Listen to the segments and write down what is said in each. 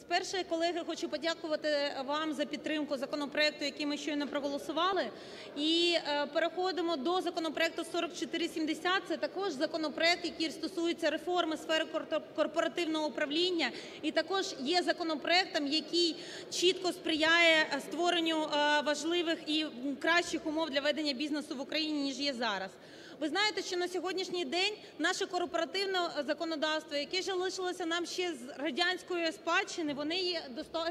Спершу, колеги, хочу подякувати вам за підтримку законопроекту, який ми щойно проголосували. І переходимо до законопроекту 4470. Це також законопроект, який стосується реформи сфери корпоративного управління і також є законопроектом, який чітко сприяє створенню важливих і кращих умов для ведення бізнесу в Україні, ніж є зараз. Ви знаєте, що на сьогоднішній день наше корпоративне законодавство, яке залишилося нам ще з радянської спадщини, воно є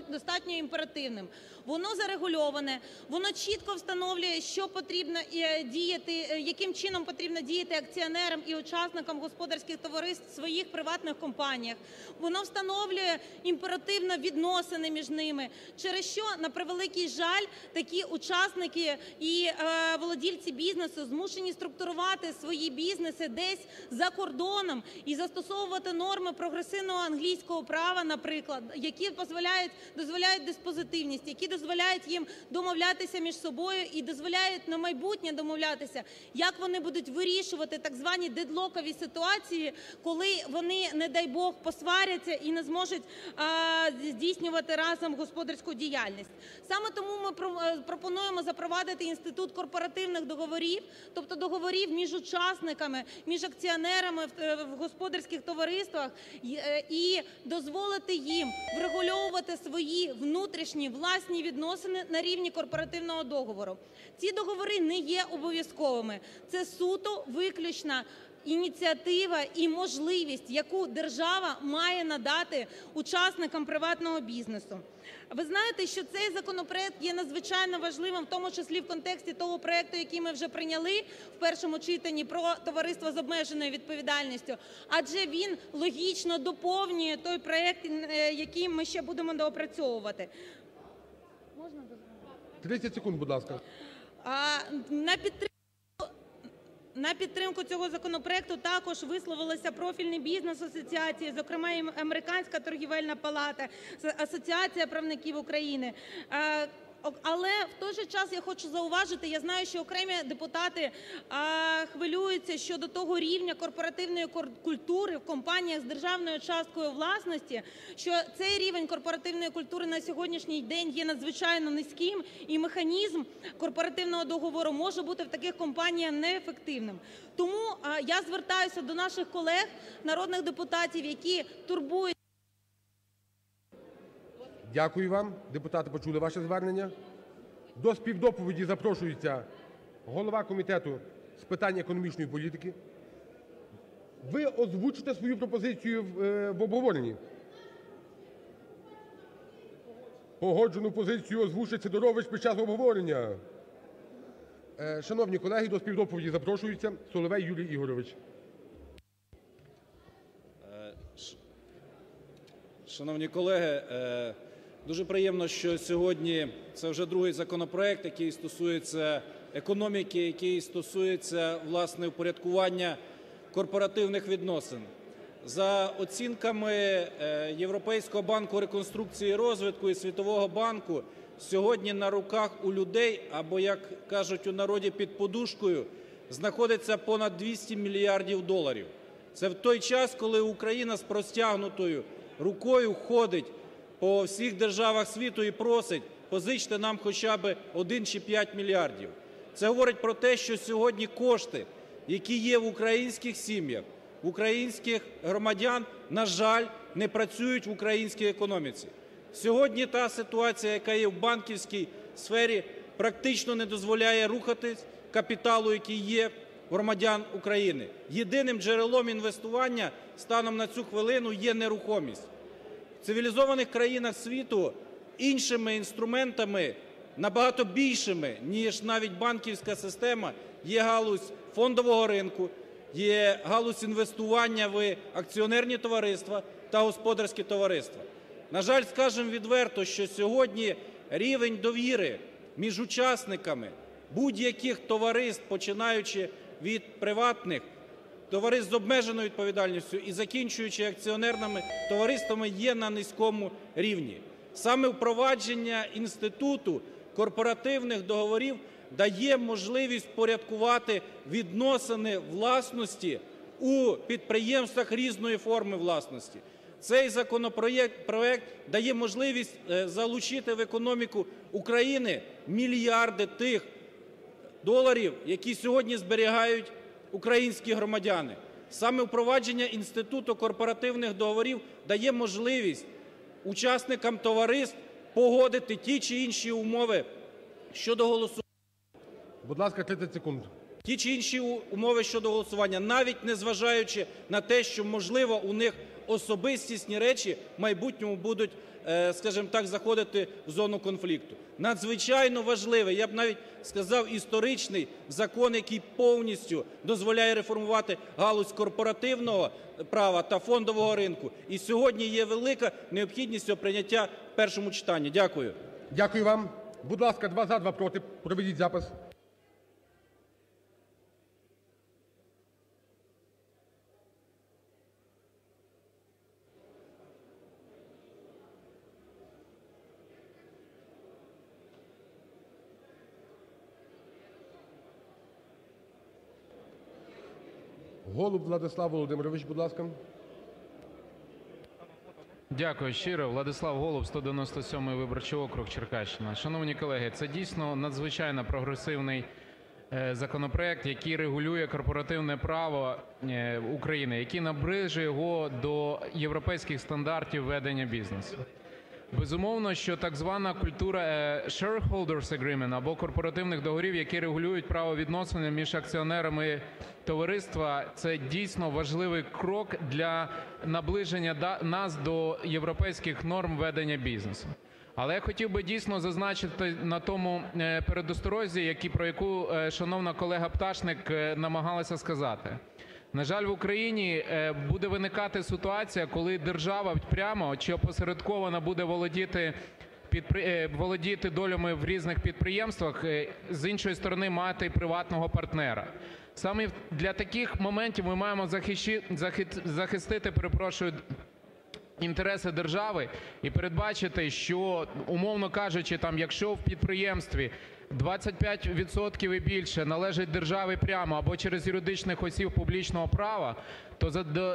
достатньо імперативним. Воно зарегульоване, воно чітко встановлює, що потрібно діяти, яким чином потрібно діяти акціонерам і учасникам господарських товариств в своїх приватних компаніях. Воно встановлює імперативно відносини між ними, через що, на превеликий жаль, такі учасники і владельці бізнесу змушені структурувати свої бізнеси десь за кордоном і застосовувати норми прогресивного англійського права, наприклад, які дозволяють диспозитивність, які дозволяють їм домовлятися між собою і дозволяють на майбутнє домовлятися, як вони будуть вирішувати так звані дедлокові ситуації, коли вони, не дай Бог, посваряться і не зможуть здійснювати разом господарську діяльність. Саме тому ми пропонуємо запровадити інститут корпоративних договорів, тобто договорів між учасниками, між акціонерами в господарських товариствах і дозволити їм врегульовувати свої внутрішні власні відносини на рівні корпоративного договору. Ці договори не є обов'язковими, це суто виключна ініціатива і можливість, яку держава має надати учасникам приватного бізнесу. Ви знаєте, що цей законопроект є надзвичайно важливим, в тому числі в контексті того проекту, який ми вже прийняли в першому читанні про товариства з обмеженою відповідальністю, адже він логічно доповнює той проект, який ми ще будемо доопрацьовувати. 30 секунд, будь ласка. На підтримку цього законопроекту також висловилися профільні бізнес-асоціації, зокрема і Американська торгівельна палата, Асоціація правників України. Але в той же час я хочу зауважити, я знаю, що окремі депутати хвилюються щодо того рівня корпоративної культури в компаніях з державною часткою власності, що цей рівень корпоративної культури на сьогоднішній день є надзвичайно низьким і механізм корпоративного договору може бути в таких компаніях неефективним. Тому я звертаюся до наших колег народних депутатів, які турбуються… Дякую вам. Депутати почули ваше звернення. До співдоповіді запрошується голова Комітету з питань економічної політики. Ви озвучите свою пропозицію в обговоренні? Погоджену позицію озвучить Сидорович під час обговорення. Шановні колеги, до співдоповіді запрошується Соловей Юрій Ігорович. Шановні колеги, дуже приємно, що сьогодні це вже другий законопроект, який стосується економіки, який стосується, власне, упорядкування корпоративних відносин. За оцінками Європейського банку реконструкції і розвитку і Світового банку сьогодні на руках у людей або, як кажуть у народі, під подушкою знаходиться понад 200 мільярдів доларів. Це в той час, коли Україна з простягнутою рукою ходить по всіх державах світу і просить: позичте нам хоча би 1 чи 5 мільярдів. Це говорить про те, що сьогодні кошти, які є в українських сім'ях, в українських громадян, на жаль, не працюють в українській економіці. Сьогодні та ситуація, яка є в банківській сфері, практично не дозволяє рухатись капіталу, який є громадян України. Єдиним джерелом інвестування станом на цю хвилину є нерухомість. Цивілізованих країнах світу іншими інструментами, набагато більшими, ніж навіть банківська система, є галузь фондового ринку, є галузь інвестування в акціонерні товариства та господарські товариства. На жаль, скажемо відверто, що сьогодні рівень довіри між учасниками будь-яких товариств, починаючи від приватних, товариств з обмеженою відповідальністю і закінчуючи акціонерними товариствами, є на низькому рівні. Саме впровадження інституту корпоративних договорів дає можливість впорядкувати відносини власності у підприємствах різної форми власності. Цей законопроект проект дає можливість е, залучити в економіку України мільярди тих доларів, які сьогодні зберігають українські громадяни. Саме впровадження інституту корпоративних договорів дає можливість учасникам товариств погодити ті чи інші умови щодо голосування. Будь ласка, 30 секунд. Ті чи інші умови щодо голосування, навіть незважаючи на те, що, можливо, у них особистісні речі в майбутньому будуть, е, скажімо так, заходити в зону конфлікту. Надзвичайно важливий, я б навіть сказав, історичний закон, який повністю дозволяє реформувати галузь корпоративного права та фондового ринку. І сьогодні є велика необхідність його прийняття в першому читанні. Дякую. Дякую вам. Будь ласка, два за, два проти. Проведіть запис. Голуб Владислав Володимирович, будь ласка. Дякую щиро. Владислав Голуб, 197-й виборчий округ, Черкащина. Шановні колеги, це дійсно надзвичайно прогресивний е, законопроект, який регулює корпоративне право е, України, який наближує його до європейських стандартів ведення бізнесу. Безумовно, що так звана культура е, shareholders agreement або корпоративних договорів, які регулюють правовідносини між акціонерами товариства, це дійсно важливий крок для наближення нас до європейських норм ведення бізнесу. Але я хотів би дійсно зазначити на тому е, передосторозі, про яку е, шановна колега Пташник намагалася сказати. На жаль, в Україні е, буде виникати ситуація, коли держава прямо чи опосередковано буде володіти е, долями в різних підприємствах, е, з іншої сторони мати приватного партнера. Саме для таких моментів ми маємо захистити, перепрошую, інтереси держави і передбачити, що, умовно кажучи, там, якщо в підприємстві 25 відсотків і більше належить державі прямо або через юридичних осіб публічного права, то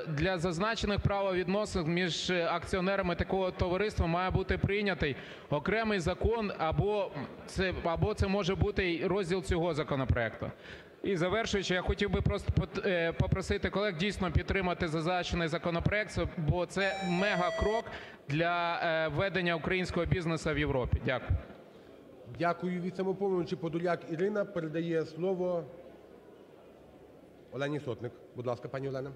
для зазначених правовідносин між акціонерами такого товариства має бути прийнятий окремий закон, або це, може бути розділ цього законопроекту. І завершуючи, я хотів би просто е, попросити колег дійсно підтримати зазначений законопроект, бо це мега-крок для е, ведення українського бізнесу в Європі. Дякую. Дякую. Від самопомочі Подоляк Ірина передає слово Олені Сотник. Будь ласка, пані Олена.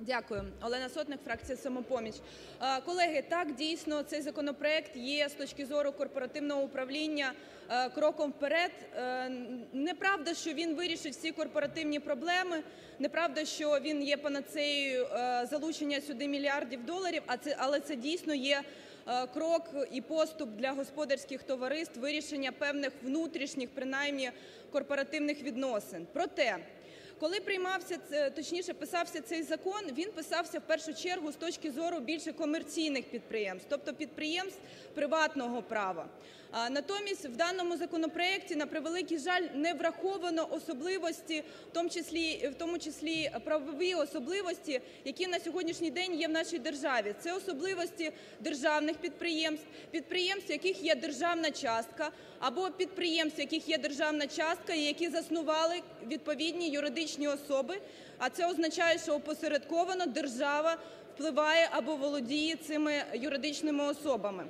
Дякую, Олена Сотник, фракція Самопоміч. Е, Колеги, так дійсно цей законопроект є з точки зору корпоративного управління е, кроком вперед. Е, Неправда, що він вирішить всі корпоративні проблеми. Неправда, що він є панацеєю залучення сюди мільярдів доларів. Але це дійсно є крок і поступ для господарських товариств вирішення певних внутрішніх, принаймні корпоративних відносин. Коли приймався це, точніше писався цей закон, він писався в першу чергу з точки зору більше комерційних підприємств, тобто підприємств приватного права. Натомість в даному законопроекті, на превеликий жаль, не враховано особливості, в тому числі в тому числі правові особливості, які на сьогоднішній день є в нашій державі. Це особливості державних підприємств, підприємств, в яких є державна частка, або підприємств, в яких є державна частка, і які заснували відповідні юридичні особи. А це означає, що опосередковано держава впливає або володіє цими юридичними особами.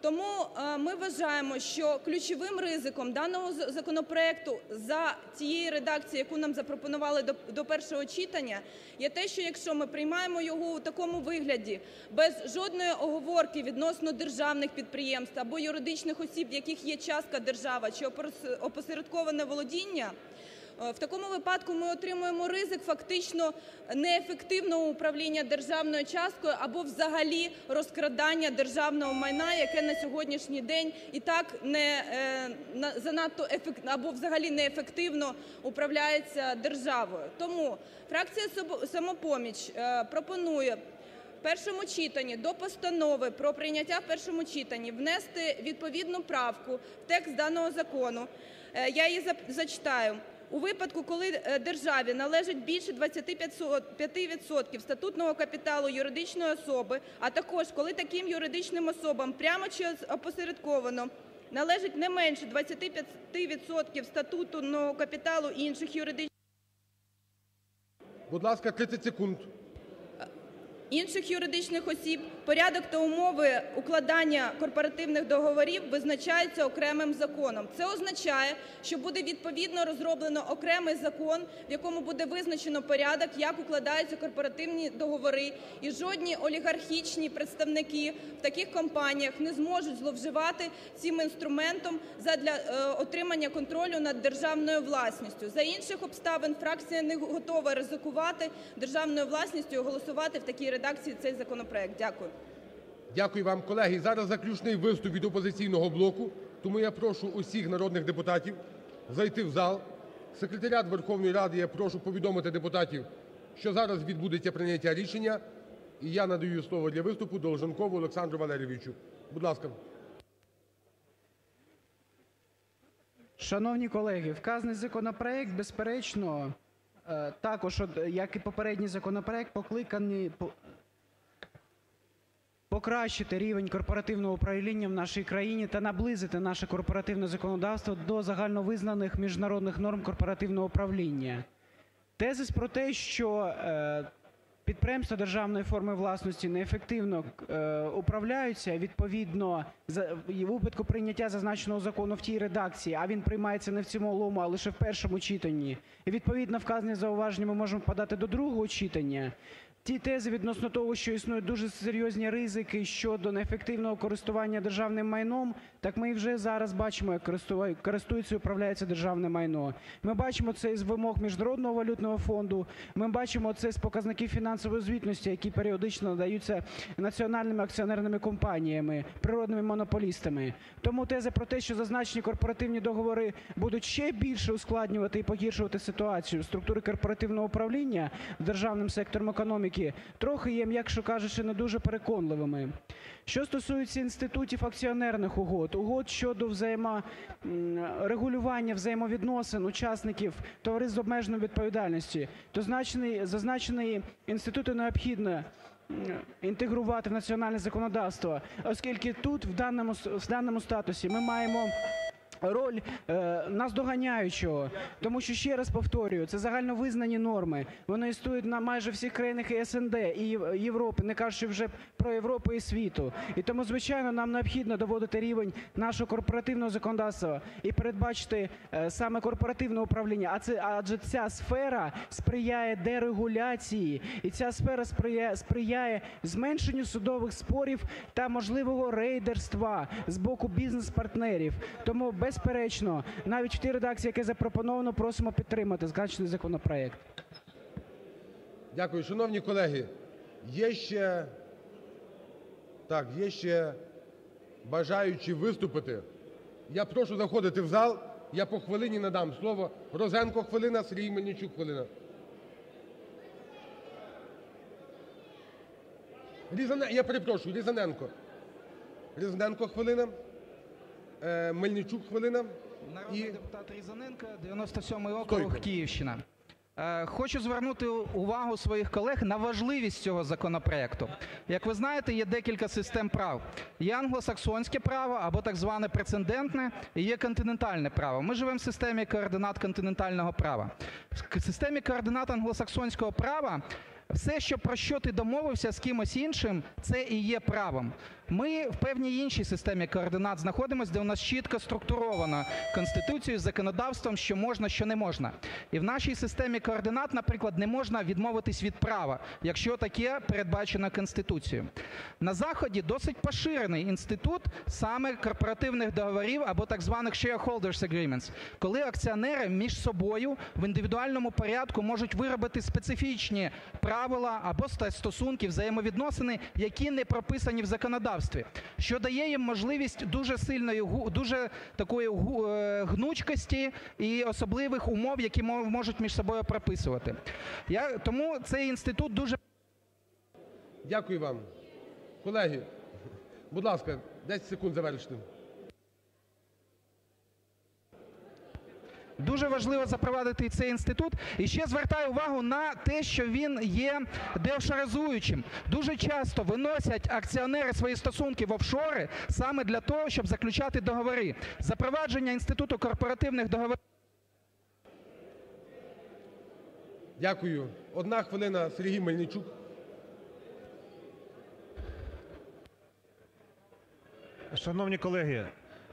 Тому е, ми вважаємо, що ключовим ризиком даного законопроекту за цією редакцією, яку нам запропонували до, першого читання, є те, що якщо ми приймаємо його у такому вигляді, без жодної оговорки відносно державних підприємств або юридичних осіб, в яких є частка держава чи опос- опосередковане володіння, В такому випадку ми отримуємо ризик фактично неефективного управління державною часткою або взагалі розкрадання державного майна, яке на сьогоднішній день і так не е, на- занадто ефект або взагалі неефективно управляється державою. Тому фракція самопоміч е, пропонує в першому читанні до постанови про прийняття в першому читанні внести відповідну правку в текст даного закону. Е, Я її зачитаю. У випадку, коли е, державі належить більше 25% статутного капіталу юридичної особи, а також коли таким юридичним особам прямо чи опосередковано належить не менше 25% статутного капіталу інших юридичних Будь ласка, 30 секунд. інших юридичних осіб, порядок та умови укладання корпоративних договорів визначаються окремим законом. Це означає, що буде відповідно розроблено окремий закон, в якому буде визначено порядок, як укладаються корпоративні договори, і жодні олігархічні представники в таких компаніях не зможуть зловживати цим інструментом задля е, отримання контролю над державною власністю. За інших обставин фракція не готова ризикувати державною власністю і голосувати в такій редакції цей законопроект. Дякую. Дякую вам, колеги. Зараз заключний виступ від опозиційного блоку, тому я прошу усіх народних депутатів зайти в зал. Секретаріат Верховної Ради я прошу повідомити депутатів, що зараз відбудеться прийняття рішення. І я надаю слово для виступу Долженкову Олександру Валерійовичу. Будь ласка. Шановні колеги, вказаний законопроект, безперечно, е, також, як і попередній законопроект, покликаний по- покращити рівень корпоративного управління в нашій країні та наблизити наше корпоративне законодавство до загальновизнаних міжнародних норм корпоративного управління. Тезис про те, що е, підприємства державної форми власності неефективно е, управляються, відповідно, за, випадку прийняття зазначеного закону в тій редакції, а він приймається не в цілому, а лише в першому читанні, і відповідно вказані зауваження ми можемо подати до другого читання. Ті тези відносно того, що існують дуже серйозні ризики щодо неефективного користування державним майном, так ми вже зараз бачимо, як користується і управляється державне майно. Ми бачимо це із вимог Міжнародного валютного фонду, ми бачимо це з показників фінансової звітності, які періодично надаються національними акціонерними компаніями, природними монополістами. Тому теза про те, що зазначені корпоративні договори будуть ще більше ускладнювати і погіршувати ситуацію структури корпоративного управління державним сектором економіки, трохи є, м'якше кажучи, не дуже переконливими. Що стосується інститутів акціонерних угод, угод щодо взаєморегулювання взаємовідносин учасників товариств з обмеженою відповідальністю, то зазначені інститути необхідно інтегрувати в національне законодавство, оскільки тут, в даному статусі, ми маємо роль е, наздоганяючого. Тому що, ще раз повторюю, це загальновизнані норми. Вони існують на майже всіх країнах СНД, і Європи, не кажучи вже про Європу і світу. І тому, звичайно, нам необхідно доводити рівень нашого корпоративного законодавства і передбачити е, саме корпоративне управління. Адже ця сфера сприяє дерегуляції, і ця сфера сприяє зменшенню судових спорів та можливого рейдерства з боку бізнес-партнерів. Тому, безперечно, навіть в тій редакції, яка запропоновано, просимо підтримати зазначений законопроект. Дякую. Шановні колеги, є ще, так, є ще бажаючі виступити. Я прошу заходити в зал. Я по хвилині надам слово. Розенко хвилина, Сергій Мельничук хвилина. Я перепрошую, Різаненко. Різаненко хвилина. Е, Мельничук хвилина. Народний І депутат Різаненко, 97-й округ, Стойко. Київщина. Е, Хочу звернути увагу своїх колег на важливість цього законопроекту. Як ви знаєте, є декілька систем прав. Є англосаксонське право або так зване прецедентне, і є континентальне право. Ми живемо в системі координат континентального права. В системі координат англосаксонського права все, що про що ти домовився з кимось іншим, це і є правом. Ми в певній іншій системі координат знаходимося, де у нас чітко структуровано Конституцією, законодавством, що можна, що не можна. І в нашій системі координат, наприклад, не можна відмовитись від права, якщо таке передбачено Конституцією. На Заході досить поширений інститут саме корпоративних договорів або так званих shareholders agreements, коли акціонери між собою в індивідуальному порядку можуть виробити специфічні правила або стосунки, взаємовідносини, які не прописані в законодавстві, що дає їм можливість дуже сильної, дуже такої е, гнучкості і особливих умов, які можуть між собою прописувати. Тому цей інститут дуже дякую вам. Колеги, будь ласка, 10 секунд завершити. Дуже важливо запровадити цей інститут. І ще звертаю увагу на те, що він є деофшоризуючим. Дуже часто виносять акціонери свої стосунки в офшори саме для того, щоб заключати договори. Запровадження інституту корпоративних договорів Дякую. Одна хвилина, Сергій Мельничук. Шановні колеги,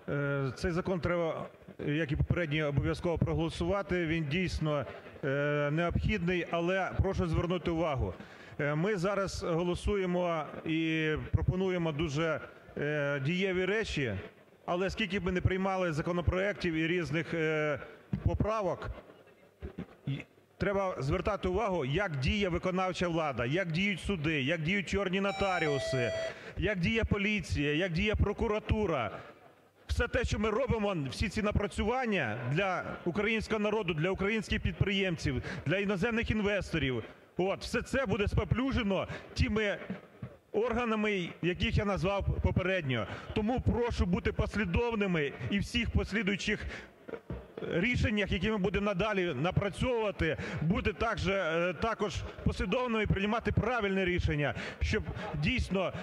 е, цей закон треба, як і попередній, обов'язково проголосувати. Він дійсно е, необхідний, але прошу звернути увагу. Е, Ми зараз голосуємо і пропонуємо дуже е, дієві речі, але скільки б не приймали законопроектів і різних поправок, треба звертати увагу, як діє виконавча влада, як діють суди, як діють чорні нотаріуси, як діє поліція, як діє прокуратура. Все те, що ми робимо, всі ці напрацювання для українського народу, для українських підприємців, для іноземних інвесторів, от, все це буде споплюжено тими органами, яких я назвав попередньо. Тому прошу бути послідовними і всіх послідуючих рішеннях, які ми будемо надалі напрацьовувати, бути е, також послідовними і приймати правильне рішення, щоб дійсно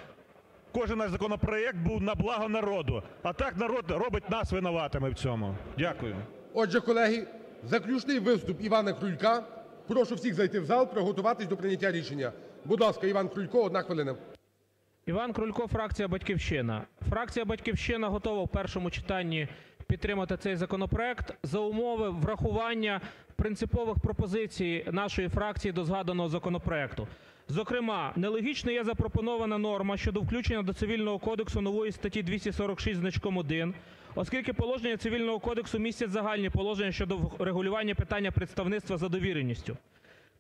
кожен наш законопроект був на благо народу. А так народ робить нас винуватими в цьому. Дякую. Отже, колеги, заключний виступ Івана Крулька. Прошу всіх зайти в зал, приготуватись до прийняття рішення. Будь ласка, Іван Крулько, одна хвилина. Іван Крулько, фракція "Батьківщина". Фракція "Батьківщина" готова в першому читанні підтримати цей законопроект за умови врахування принципових пропозицій нашої фракції до згаданого законопроекту. Зокрема, нелогічно є запропонована норма щодо включення до Цивільного кодексу нової статті 246 зі значком 1, оскільки положення Цивільного кодексу містять загальні положення щодо регулювання питання представництва за довіреністю.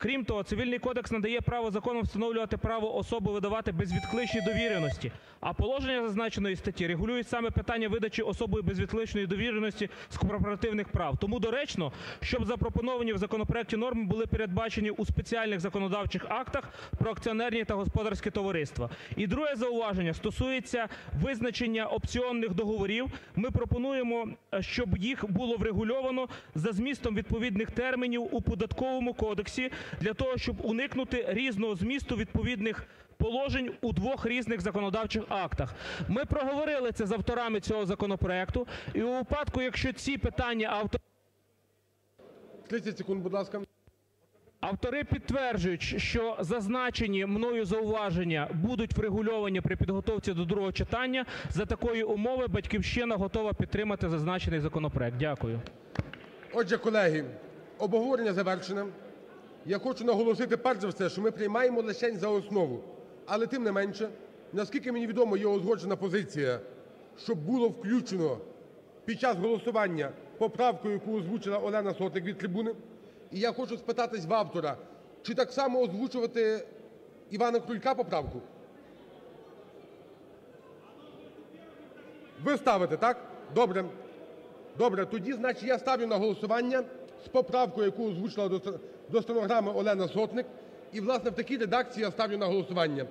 Крім того, Цивільний кодекс надає право законом встановлювати право особи видавати безвідкличні довіреності, а положення зазначеної статті регулюють саме питання видачі особою безвідкличної довіреності з корпоративних прав. Тому доречно, щоб запропоновані в законопроекті норми були передбачені у спеціальних законодавчих актах про акціонерні та господарські товариства. І друге зауваження стосується визначення опціонних договорів. Ми пропонуємо, е, щоб їх було врегульовано за змістом відповідних термінів у Податковому кодексі для того, щоб уникнути різного змісту відповідних положень у двох різних законодавчих актах. Ми проговорили це з авторами цього законопроекту, і у випадку, якщо ці питання автор 30 секунд, будь ласка. Автори підтверджують, що зазначені мною зауваження будуть врегульовані при підготовці до другого читання. За такої умови "Батьківщина" готова підтримати зазначений законопроект. Дякую. Отже, колеги, обговорення завершено. Я хочу наголосити перш за все, що ми приймаємо лишень за основу. Але тим не менше, наскільки мені відомо, є узгоджена позиція, щоб було включено під час голосування поправку, яку озвучила Олена Сотник від трибуни. І я хочу спитатись в автора, чи так само озвучувати Івана Крулька поправку? Ви ставите, так? Добре. Добре, тоді, значить, я ставлю на голосування з поправкою, яку озвучила до до стенограми Олена Сотник. І, власне, в такій редакції я ставлю на голосування.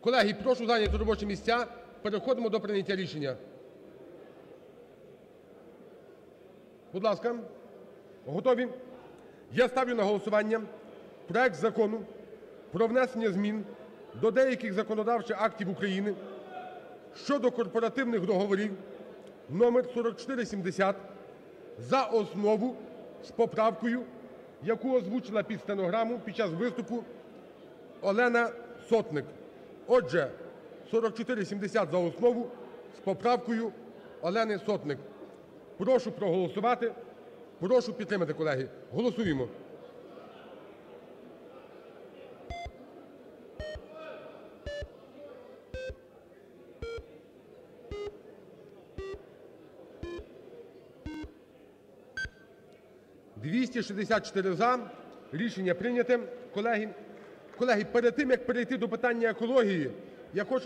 Колеги, прошу зайняти робочі місця. Переходимо до прийняття рішення. Будь ласка, готові? Я ставлю на голосування проект Закону про внесення змін до деяких законодавчих актів України щодо корпоративних договорів номер 4470 за основу з поправкою, яку озвучила під стенограму під час виступу Олена Сотник. Отже, 4470 за основу з поправкою Олени Сотник. Прошу проголосувати, прошу підтримати, колеги. Голосуємо. «264 – за». Рішення прийняте, колеги. Колеги, перед тим, як перейти до питання екології, я хочу